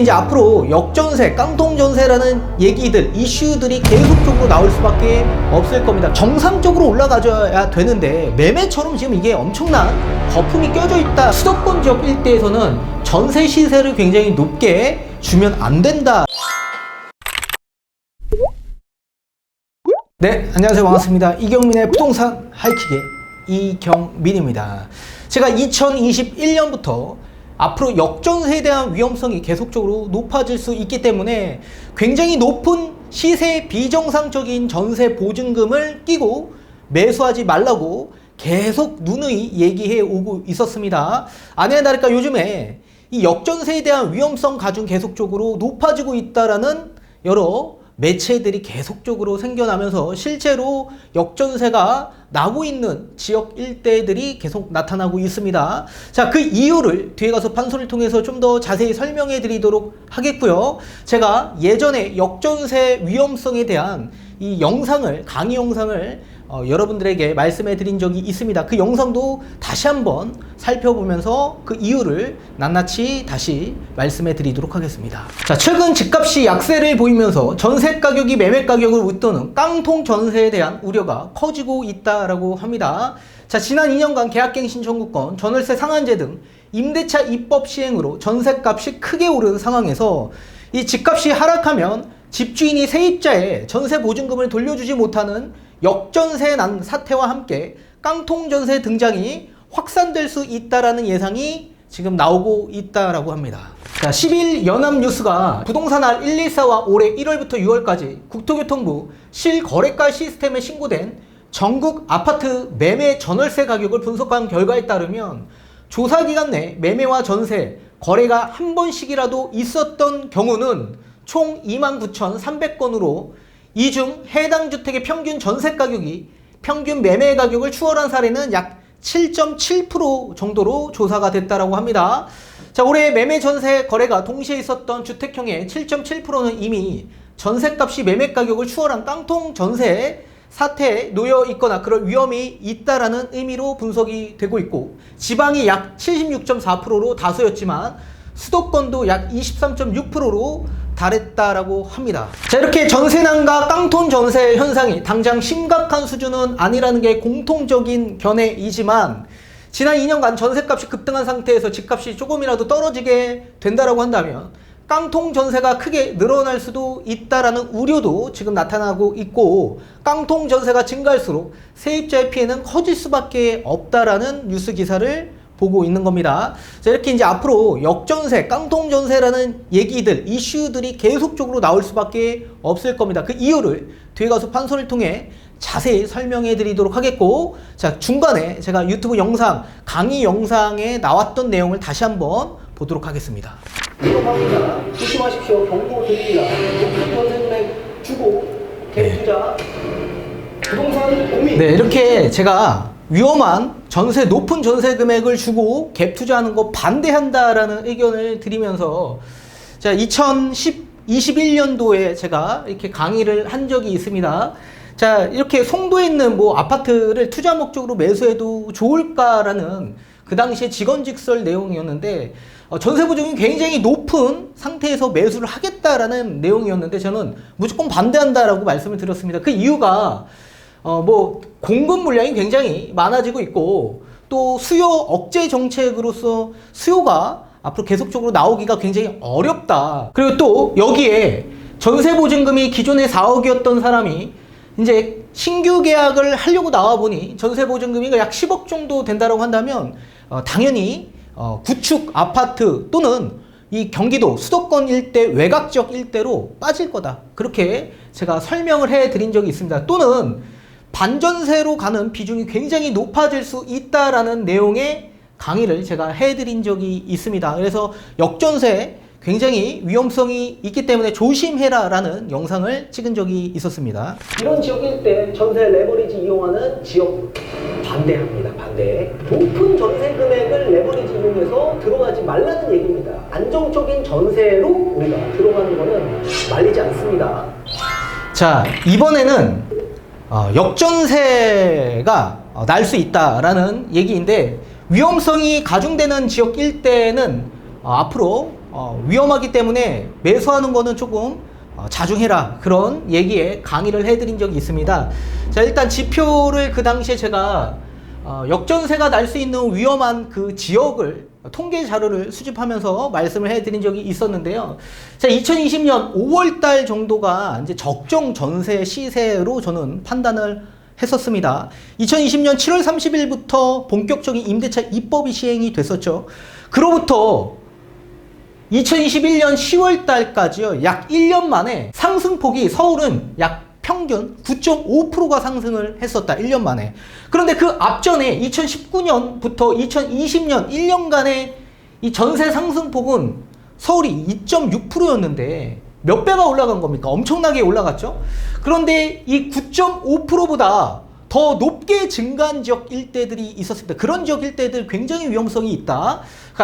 이제 앞으로 역전세, 깡통전세라는 얘기들, 이슈들이 계속적으로 나올 수밖에 없을 겁니다. 정상적으로 올라가줘야 되는데 매매처럼 지금 이게 엄청난 거품이 껴져 있다. 수도권 지역 일대에서는 전세 시세를 굉장히 높게 주면 안 된다. 네, 안녕하세요. 반갑습니다. 이경민의 부동산 하이킥의 이경민입니다. 제가 2021년부터 앞으로 역전세에 대한 위험성이 계속적으로 높아질 수 있기 때문에 굉장히 높은 시세 비정상적인 전세 보증금을 끼고 매수하지 말라고 계속 누누이 얘기해 오고 있었습니다. 아니나 다를까 요즘에 이 역전세에 대한 위험성 가중 계속적으로 높아지고 있다라는 여러 매체들이 계속적으로 생겨나면서 실제로 역전세가 나고 있는 지역 일대들이 계속 나타나고 있습니다. 자, 그 이유를 뒤에 가서 판소를 통해서 좀 더 자세히 설명해 드리도록 하겠고요. 제가 예전에 역전세 위험성에 대한 이 영상을, 강의 영상을 어, 여러분들에게 말씀해 드린 적이 있습니다. 그 영상도 다시 한번 살펴보면서 그 이유를 낱낱이 다시 말씀해 드리도록 하겠습니다. 자, 최근 집값이 약세를 보이면서 전세 가격이 매매 가격을 웃도는 깡통 전세에 대한 우려가 커지고 있다라고 합니다. 자, 지난 2년간 계약갱신 청구권, 전월세 상한제 등 임대차 입법 시행으로 전세값이 크게 오른 상황에서 이 집값이 하락하면 집주인이 세입자의 전세 보증금을 돌려주지 못하는 역전세 난 사태와 함께 깡통 전세 등장이 확산될 수 있다라는 예상이 지금 나오고 있다라고 합니다. 자, 10일 연합뉴스가 부동산 알 114와 올해 1월부터 6월까지 국토교통부 실거래가 시스템에 신고된 전국 아파트 매매 전월세 가격을 분석한 결과에 따르면 조사 기간 내 매매와 전세 거래가 한 번씩이라도 있었던 경우는 총 29,300건으로 이 중 해당 주택의 평균 전세 가격이 평균 매매 가격을 추월한 사례는 약 7.7% 정도로 조사가 됐다라고 합니다. 자, 올해 매매 전세 거래가 동시에 있었던 주택형의 7.7%는 이미 전세값이 매매 가격을 추월한 깡통 전세 사태에 놓여 있거나 그럴 위험이 있다라는 의미로 분석이 되고 있고 지방이 약 76.4%로 다수였지만 수도권도 약 23.6%로 달했다라고 합니다. 자, 이렇게 전세난과 깡통 전세 현상이 당장 심각한 수준은 아니라는 게 공통적인 견해이지만 지난 2년간 전세값이 급등한 상태에서 집값이 조금이라도 떨어지게 된다라고 한다면 깡통 전세가 크게 늘어날 수도 있다라는 우려도 지금 나타나고 있고 깡통 전세가 증가할수록 세입자의 피해는 커질 수밖에 없다라는 뉴스 기사를 보고 있는 겁니다. 자, 이렇게 이제 앞으로 역전세, 깡통전세라는 얘기들, 이슈들이 계속적으로 나올 수밖에 없을 겁니다. 그 이유를 뒤에 가서 판소를 통해 자세히 설명해 드리도록 하겠고, 자, 중간에 제가 유튜브 영상, 강의 영상에 나왔던 내용을 다시 한번 보도록 하겠습니다. 위험합니다. 조심하십시오. 경고 드립니다. 높은 전세금액 주고 갭 투자 부동산 고민. 네, 이렇게 제가 위험한 전세 높은 전세 금액을 주고 갭 투자하는 거 반대한다라는 의견을 드리면서 자 2021년도에 제가 이렇게 강의를 한 적이 있습니다. 자 이렇게 송도에 있는 뭐 아파트를 투자 목적으로 매수해도 좋을까라는 그 당시에 직원직설 내용이었는데 어, 전세 보증이 굉장히 높은 상태에서 매수를 하겠다라는 내용이었는데 저는 무조건 반대한다라고 말씀을 드렸습니다. 그 이유가 어, 뭐, 공급 물량이 굉장히 많아지고 있고, 또 수요 억제 정책으로서 수요가 앞으로 계속적으로 나오기가 굉장히 어렵다. 그리고 또 여기에 전세 보증금이 기존에 4억이었던 사람이 이제 신규 계약을 하려고 나와 보니 전세 보증금이 약 10억 정도 된다고 한다면, 어, 당연히, 어, 구축 아파트 또는 이 경기도 수도권 일대 외곽 지역 일대로 빠질 거다. 그렇게 제가 설명을 해 드린 적이 있습니다. 또는 반전세로 가는 비중이 굉장히 높아질 수 있다라는 내용의 강의를 제가 해드린 적이 있습니다. 그래서 역전세 굉장히 위험성이 있기 때문에 조심해라 라는 영상을 찍은 적이 있었습니다. 이런 지역일 때 전세 레버리지 이용하는 지역 반대합니다. 반대. 높은 전세 금액을 레버리지 이용해서 들어가지 말라는 얘기입니다. 안정적인 전세로 우리가 들어가는 거는 말리지 않습니다. 자, 이번에는 어, 역전세가 어, 날 수 있다라는 얘기인데 위험성이 가중되는 지역 일대는 어, 앞으로 어, 위험하기 때문에 매수하는 거는 조금 어, 자중해라 그런 얘기에 강의를 해드린 적이 있습니다. 자 일단 지표를 그 당시에 제가 어, 역전세가 날 수 있는 위험한 그 지역을 통계 자료를 수집하면서 말씀을 해드린 적이 있었는데요. 자, 2020년 5월달 정도가 이제 적정 전세 시세로 저는 판단을 했었습니다. 2020년 7월 30일부터 본격적인 임대차 입법이 시행이 됐었죠. 그로부터 2021년 10월 달까지요. 약 1년 만에 상승폭이 서울은 약 평균 9.5%가 상승을 했었다. 1년 만에. 그런데 그 앞전에 2019년부터 2020년 1년간의 이 전세 상승폭은 서울이 2.6%였는데 몇 배가 올라간 겁니까? 엄청나게 올라갔죠? 그런데 이 9.5%보다 더 높게 증가한 지역 일대들이 있었습니다. 그런 지역 일대들 굉장히 위험성이 있다.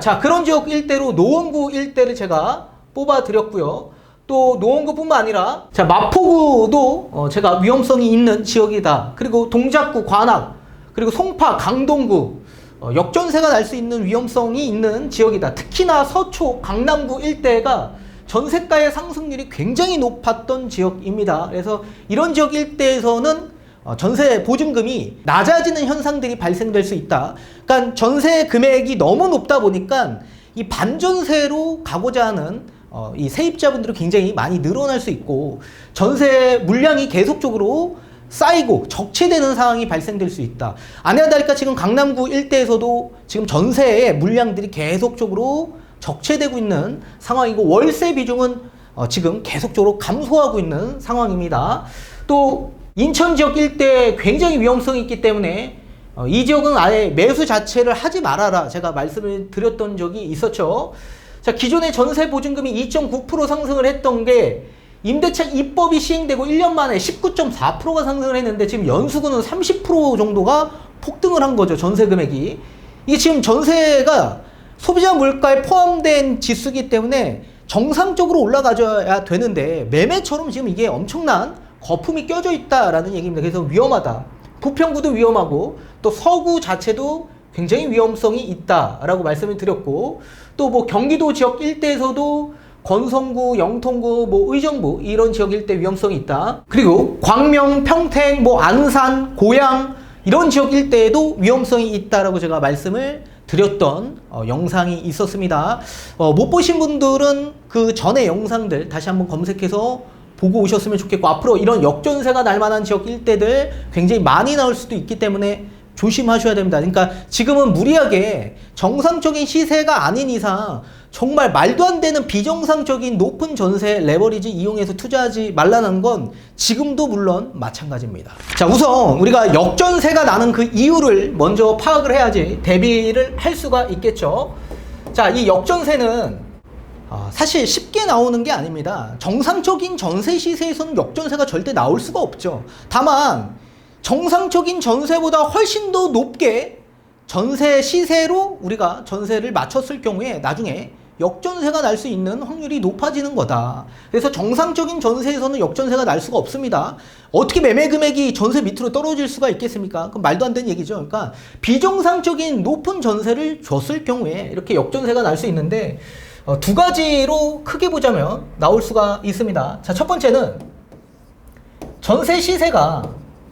자, 그런 지역 일대로 노원구 일대를 제가 뽑아 드렸고요. 또 노원구뿐만 아니라 자 마포구도 어, 제가 위험성이 있는 지역이다. 그리고 동작구, 관악, 그리고 송파, 강동구 어, 역전세가 날 수 있는 위험성이 있는 지역이다. 특히나 서초, 강남구 일대가 전세가의 상승률이 굉장히 높았던 지역입니다. 그래서 이런 지역 일대에서는 어, 전세 보증금이 낮아지는 현상들이 발생될 수 있다. 그러니까 전세 금액이 너무 높다 보니까 이 반전세로 가고자 하는 어, 이 세입자분들이 굉장히 많이 늘어날 수 있고 전세 물량이 계속적으로 쌓이고 적체되는 상황이 발생될 수 있다. 아니나 다를까 지금 강남구 일대에서도 지금 전세의 물량들이 계속적으로 적체되고 있는 상황이고 월세 비중은 어, 지금 계속적으로 감소하고 있는 상황입니다. 또 인천 지역 일대 굉장히 위험성이 있기 때문에 어, 이 지역은 아예 매수 자체를 하지 말아라 제가 말씀을 드렸던 적이 있었죠. 자 기존의 전세 보증금이 2.9% 상승을 했던 게 임대차 입법이 시행되고 1년 만에 19.4%가 상승을 했는데 지금 연수구는 30% 정도가 폭등을 한 거죠 전세 금액이 이게 지금 전세가 소비자 물가에 포함된 지수기 때문에 정상적으로 올라가줘야 되는데 매매처럼 지금 이게 엄청난 거품이 껴져 있다라는 얘기입니다. 그래서 위험하다. 부평구도 위험하고 또 서구 자체도 굉장히 위험성이 있다라고 말씀을 드렸고 또 뭐 경기도 지역 일대에서도 건성구, 영통구, 뭐 의정부 이런 지역 일대 위험성이 있다. 그리고 광명, 평택, 뭐 안산, 고양 이런 지역 일대에도 위험성이 있다라고 제가 말씀을 드렸던 어, 영상이 있었습니다. 어, 못 보신 분들은 그 전의 영상들 다시 한번 검색해서 보고 오셨으면 좋겠고 앞으로 이런 역전세가 날 만한 지역 일대들 굉장히 많이 나올 수도 있기 때문에 조심하셔야 됩니다. 그러니까 지금은 무리하게 정상적인 시세가 아닌 이상 정말 말도 안 되는 비정상적인 높은 전세 레버리지 이용해서 투자하지 말라는 건 지금도 물론 마찬가지입니다. 자, 우선 우리가 역전세가 나는 그 이유를 먼저 파악을 해야지 대비를 할 수가 있겠죠. 자, 이 역전세는 아, 사실 쉽게 나오는 게 아닙니다. 정상적인 전세 시세에서는 역전세가 절대 나올 수가 없죠. 다만 정상적인 전세보다 훨씬 더 높게 전세 시세로 우리가 전세를 맞췄을 경우에 나중에 역전세가 날 수 있는 확률이 높아지는 거다. 그래서 정상적인 전세에서는 역전세가 날 수가 없습니다. 어떻게 매매 금액이 전세 밑으로 떨어질 수가 있겠습니까? 그럼 말도 안 되는 얘기죠. 그러니까 비정상적인 높은 전세를 줬을 경우에 이렇게 역전세가 날 수 있는데 어, 두 가지로 크게 보자면 나올 수가 있습니다. 자, 첫 번째는 전세 시세가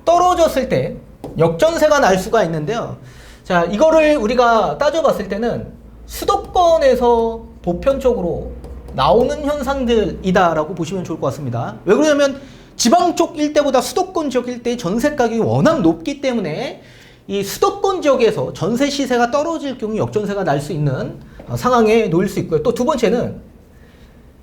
떨어졌을 때 역전세가 날 수가 있는데요. 자, 이거를 우리가 따져봤을 때는 수도권에서 보편적으로 나오는 현상들이다라고 보시면 좋을 것 같습니다. 왜 그러냐면 지방 쪽 일대보다 수도권 지역 일대의 전세 가격이 워낙 높기 때문에 이 수도권 지역에서 전세 시세가 떨어질 경우 역전세가 날 수 있는 어, 상황에 놓일 수 있고요. 또 두 번째는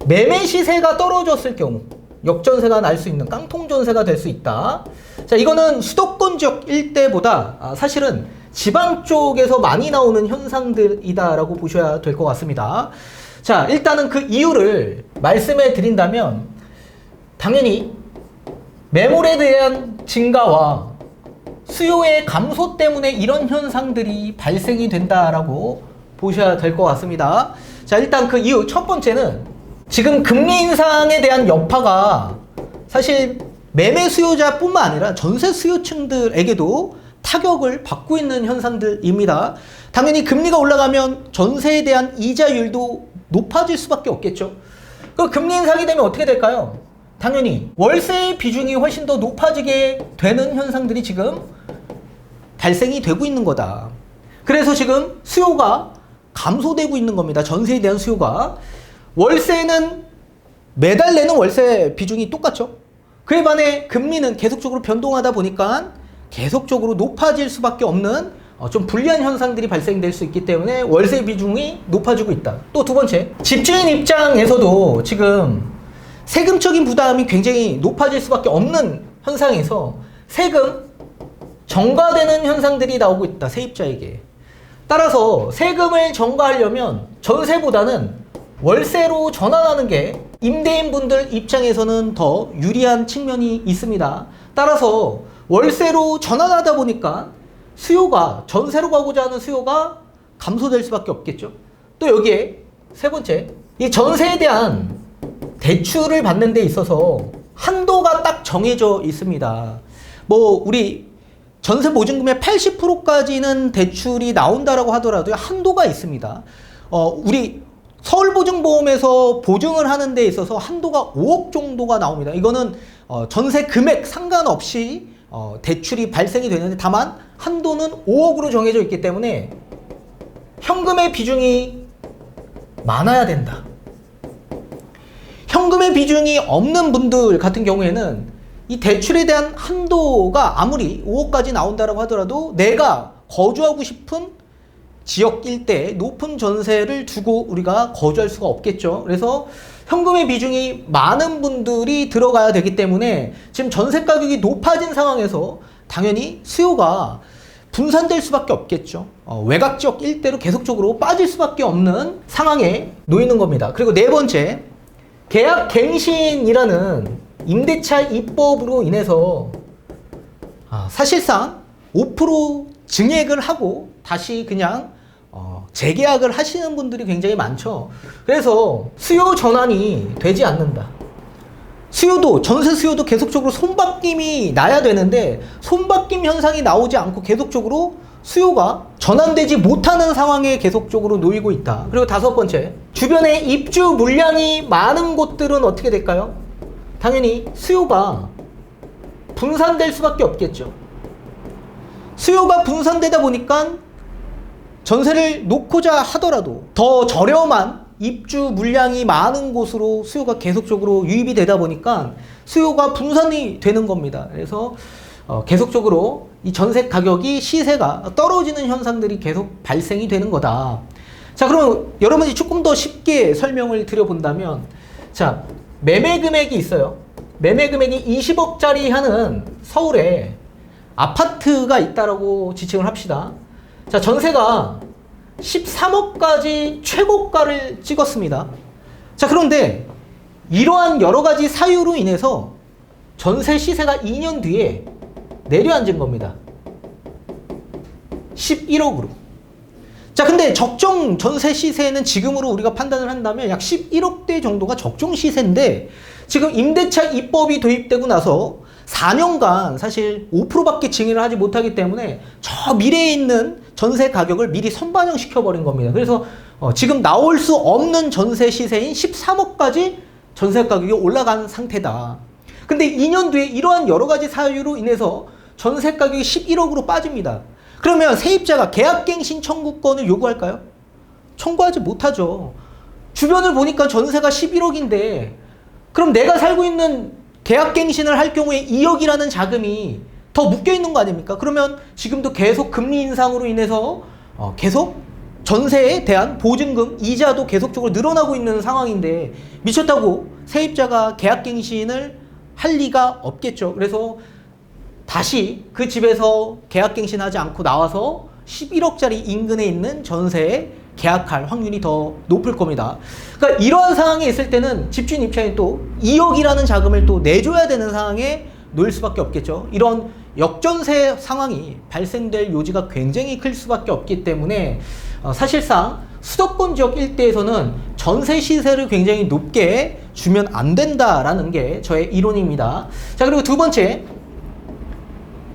매매 시세가 떨어졌을 경우 역전세가 날 수 있는 깡통 전세가 될 수 있다. 자, 이거는 수도권 지역 일대보다 아, 사실은 지방 쪽에서 많이 나오는 현상들이다라고 보셔야 될 것 같습니다. 자, 일단은 그 이유를 말씀해 드린다면 당연히 매물에 대한 증가와 수요의 감소 때문에 이런 현상들이 발생이 된다라고 보셔야 될 것 같습니다. 자, 일단 그 이유 첫 번째는 지금 금리 인상에 대한 여파가 사실 매매 수요자뿐만 아니라 전세 수요층들에게도 타격을 받고 있는 현상들입니다. 당연히 금리가 올라가면 전세에 대한 이자율도 높아질 수밖에 없겠죠. 그 금리 인상이 되면 어떻게 될까요? 당연히 월세의 비중이 훨씬 더 높아지게 되는 현상들이 지금 발생이 되고 있는 거다. 그래서 지금 수요가 감소되고 있는 겁니다. 전세에 대한 수요가. 월세는 매달 내는 월세 비중이 똑같죠. 그에 반해 금리는 계속적으로 변동하다 보니까 계속적으로 높아질 수밖에 없는 어, 좀 불리한 현상들이 발생될 수 있기 때문에 월세 비중이 높아지고 있다. 또 두 번째, 집주인 입장에서도 지금 세금적인 부담이 굉장히 높아질 수밖에 없는 현상에서 세금 정가되는 현상들이 나오고 있다. 세입자에게. 따라서 세금을 정가하려면 전세보다는 월세로 전환하는 게 임대인분들 입장에서는 더 유리한 측면이 있습니다. 따라서 월세로 전환하다 보니까 수요가 전세로 가고자 하는 수요가 감소될 수밖에 없겠죠. 또 여기에 세 번째, 이 전세에 대한 대출을 받는 데 있어서 한도가 딱 정해져 있습니다. 뭐 우리 전세 보증금의 80%까지는 대출이 나온다라고 하더라도 한도가 있습니다. 어, 우리 서울보증보험에서 보증을 하는 데 있어서 한도가 5억 정도가 나옵니다. 이거는 어, 전세 금액 상관없이 어, 대출이 발생이 되는데 다만 한도는 5억으로 정해져 있기 때문에 현금의 비중이 많아야 된다. 현금의 비중이 없는 분들 같은 경우에는 이 대출에 대한 한도가 아무리 5억까지 나온다고 하더라도 내가 거주하고 싶은 지역 일대에 높은 전세를 두고 우리가 거주할 수가 없겠죠. 그래서 현금의 비중이 많은 분들이 들어가야 되기 때문에 지금 전세 가격이 높아진 상황에서 당연히 수요가 분산될 수밖에 없겠죠. 어, 외곽 지역 일대로 계속적으로 빠질 수밖에 없는 상황에 놓이는 겁니다. 그리고 네 번째, 계약 갱신이라는 임대차 입법으로 인해서 아, 사실상 5% 증액을 하고 다시 그냥 어, 재계약을 하시는 분들이 굉장히 많죠. 그래서 수요 전환이 되지 않는다. 수요도 전세 수요도 계속적으로 손바뀜이 나야 되는데 손바뀜 현상이 나오지 않고 계속적으로 수요가 전환되지 못하는 상황에 계속적으로 놓이고 있다. 그리고 다섯 번째, 주변에 입주 물량이 많은 곳들은 어떻게 될까요? 당연히 수요가 분산될 수밖에 없겠죠. 수요가 분산되다 보니까 전세를 놓고자 하더라도 더 저렴한 입주 물량이 많은 곳으로 수요가 계속적으로 유입이 되다 보니까 수요가 분산이 되는 겁니다. 그래서 어, 계속적으로 이 전세 가격이 시세가 떨어지는 현상들이 계속 발생이 되는 거다. 자, 그럼 여러분이 조금 더 쉽게 설명을 드려본다면, 자, 매매 금액이 있어요. 매매 금액이 20억짜리 하는 서울에 아파트가 있다라고 지칭을 합시다. 자, 전세가 13억까지 최고가를 찍었습니다. 자, 그런데 이러한 여러 가지 사유로 인해서 전세 시세가 2년 뒤에 내려앉은 겁니다. 11억으로. 자, 근데 적정 전세 시세는 지금으로 우리가 판단을 한다면 약 11억대 정도가 적정 시세인데 지금 임대차 입법이 도입되고 나서 4년간 사실 5%밖에 증액을 하지 못하기 때문에 저 미래에 있는 전세 가격을 미리 선반영 시켜버린 겁니다. 그래서 어, 지금 나올 수 없는 전세 시세인 13억까지 전세 가격이 올라간 상태다. 근데 2년 뒤에 이러한 여러 가지 사유로 인해서 전세 가격이 11억으로 빠집니다. 그러면 세입자가 계약갱신 청구권을 요구할까요? 청구하지 못하죠. 주변을 보니까 전세가 11억인데 그럼 내가 살고 있는 계약갱신을 할 경우에 2억이라는 자금이 더 묶여 있는 거 아닙니까? 그러면 지금도 계속 금리 인상으로 인해서 어, 계속 전세에 대한 보증금 이자도 계속적으로 늘어나고 있는 상황인데 미쳤다고 세입자가 계약갱신을 할 리가 없겠죠. 그래서 다시 그 집에서 계약갱신하지 않고 나와서 11억짜리 인근에 있는 전세에 계약할 확률이 더 높을 겁니다. 그러니까 이러한 상황에 있을 때는 집주인 입장에 또 2억이라는 자금을 또 내줘야 되는 상황에 놓일 수밖에 없겠죠. 이런 역전세 상황이 발생될 요지가 굉장히 클 수밖에 없기 때문에 어, 사실상 수도권 지역 일대에서는 전세 시세를 굉장히 높게 주면 안 된다라는 게 저의 이론입니다. 자, 그리고 두 번째.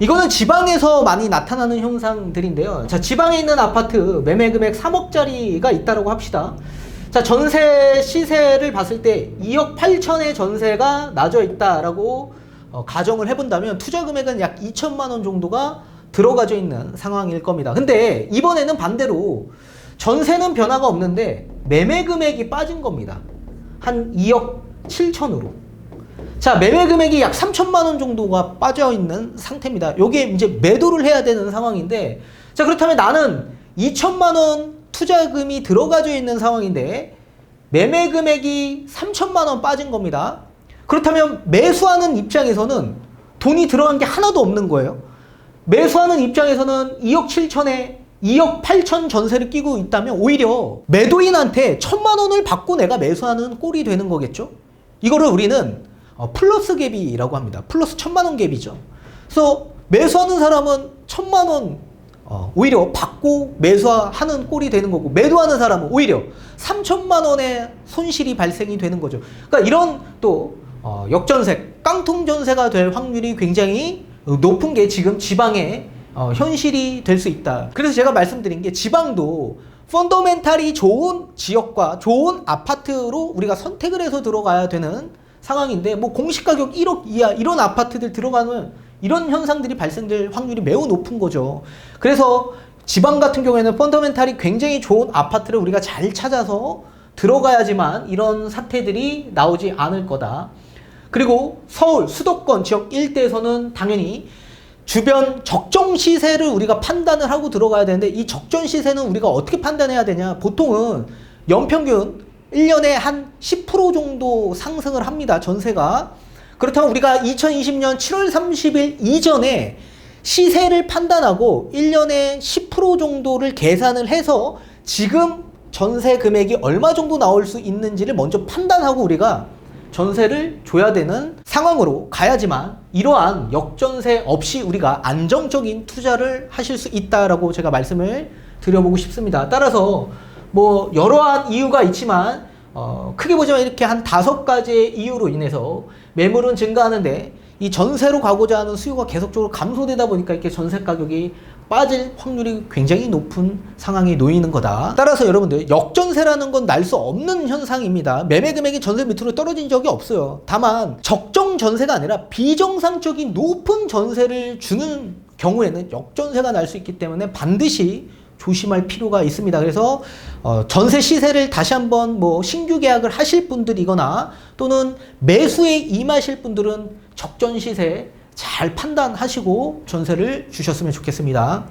이거는 지방에서 많이 나타나는 현상들인데요. 자, 지방에 있는 아파트 매매 금액 3억짜리가 있다고 합시다. 자, 전세 시세를 봤을 때 2억 8천의 전세가 나져 있다라고 어, 가정을 해본다면 투자 금액은 약 2천만 원 정도가 들어가져 있는 상황일 겁니다. 근데 이번에는 반대로 전세는 변화가 없는데 매매 금액이 빠진 겁니다. 한 2억 7천으로. 자, 매매 금액이 약 3천만 원 정도가 빠져 있는 상태입니다. 여기에 이제 매도를 해야 되는 상황인데, 자, 그렇다면 나는 2천만 원 투자금이 들어가져 있는 상황인데, 매매 금액이 3천만 원 빠진 겁니다. 그렇다면 매수하는 입장에서는 돈이 들어간 게 하나도 없는 거예요. 매수하는 입장에서는 2억 7천에 2억 8천 전세를 끼고 있다면 오히려 매도인한테 천만 원을 받고 내가 매수하는 꼴이 되는 거겠죠? 이거를 우리는 어, 플러스 갭이라고 합니다. 플러스 천만 원 갭이죠. 그래서 매수하는 사람은 천만 원 어, 오히려 받고 매수하는 꼴이 되는 거고 매도하는 사람은 오히려 3천만 원의 손실이 발생이 되는 거죠. 그러니까 이런 또 어, 역전세, 깡통 전세가 될 확률이 굉장히 높은 게 지금 지방의 어, 현실이 될 수 있다. 그래서 제가 말씀드린 게 지방도 펀더멘탈이 좋은 지역과 좋은 아파트로 우리가 선택을 해서 들어가야 되는 상황인데 뭐 공시가격 1억 이하 이런 아파트들 들어가는 이런 현상들이 발생될 확률이 매우 높은 거죠. 그래서 지방 같은 경우에는 펀더멘탈이 굉장히 좋은 아파트를 우리가 잘 찾아서 들어가야지만 이런 사태들이 나오지 않을 거다. 그리고 서울 수도권 지역 일대에서는 당연히 주변 적정 시세를 우리가 판단을 하고 들어가야 되는데 이 적정 시세는 우리가 어떻게 판단해야 되냐? 보통은 연평균 1년에 한 10% 정도 상승을 합니다. 전세가. 그렇다면 우리가 2020년 7월 30일 이전에 시세를 판단하고 1년에 10% 정도를 계산을 해서 지금 전세 금액이 얼마 정도 나올 수 있는지를 먼저 판단하고 우리가 전세를 줘야 되는 상황으로 가야지만 이러한 역전세 없이 우리가 안정적인 투자를 하실 수 있다라고 제가 말씀을 드려보고 싶습니다. 따라서 뭐 여러한 이유가 있지만 어, 크게 보자면 이렇게 한 다섯 가지의 이유로 인해서 매물은 증가하는데 이 전세로 가고자 하는 수요가 계속적으로 감소되다 보니까 이렇게 전세 가격이 빠질 확률이 굉장히 높은 상황에 놓이는 거다. 따라서 여러분들 역전세라는 건 날 수 없는 현상입니다. 매매 금액이 전세 밑으로 떨어진 적이 없어요. 다만 적정 전세가 아니라 비정상적인 높은 전세를 주는 경우에는 역전세가 날 수 있기 때문에 반드시 조심할 필요가 있습니다. 그래서 어, 전세 시세를 다시 한번 뭐 신규 계약을 하실 분들이거나 또는 매수에 임하실 분들은 적정 시세 잘 판단하시고 전세를 주셨으면 좋겠습니다.